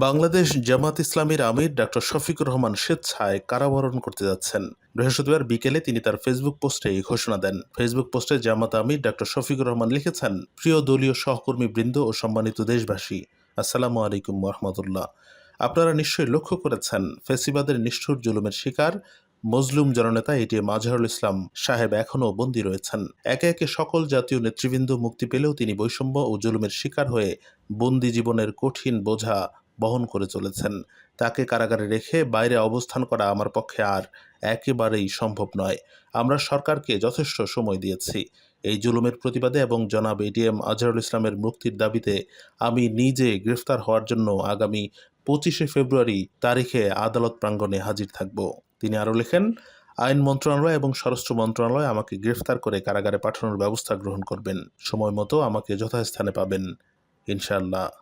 বাংলাদেশ জামাত ইসলামীর আমির ডক্টর শফিকুর রহমান স্বেচ্ছায় কারাবরণ করতে যাচ্ছেন। বৃহস্পতিবার বিকেলে তিনি তার ফেসবুক পোস্টে এই ঘোষণা দেন। ফেসবুক পোস্টে জামাত আমির ডক্টর শফিকুর রহমান লিখেছেন, প্রিয় দলীয় সহকর্মী বৃন্দ ও সম্মানিত দেশবাসী, আসসালামু আলাইকুম রহমতুল্লাহ। আপনারা নিশ্চয়ই লক্ষ্য করেছেন, ফেসিবাদের নিষ্ঠুর জুলুমের শিকার মজলুম জননেতা এটিএম আজহারুল ইসলাম সাহেব এখনও বন্দী রয়েছেন। একে একে সকল জাতীয় নেতৃবৃন্দ মুক্তি পেলেও তিনি বৈষম্য ও জুলুমের শিকার হয়ে বন্দি জীবনের কঠিন বোঝা বহন করে চলেছেন। তাকে কারাগারে রেখে বাইরে অবস্থান করা আমার পক্ষে আর একেবারেই সম্ভব নয়। আমরা সরকারকে যথেষ্ট সময় দিয়েছি। এই জুলুমের প্রতিবাদে এবং জনাব এটিএম আজহারুল ইসলামের মুক্তির দাবিতে আমি নিজে গ্রেফতার হওয়ার জন্য আগামী পঁচিশে ফেব্রুয়ারি তারিখে আদালত প্রাঙ্গণে হাজির থাকব। তিনি আরও লেখেন, আইন মন্ত্রণালয় এবং স্বরাষ্ট্র মন্ত্রণালয় আমাকে গ্রেফতার করে কারাগারে পাঠানোর ব্যবস্থা গ্রহণ করবেন। সময় মতো আমাকে যথাস্থানে পাবেন। ইনশাআল্লাহ।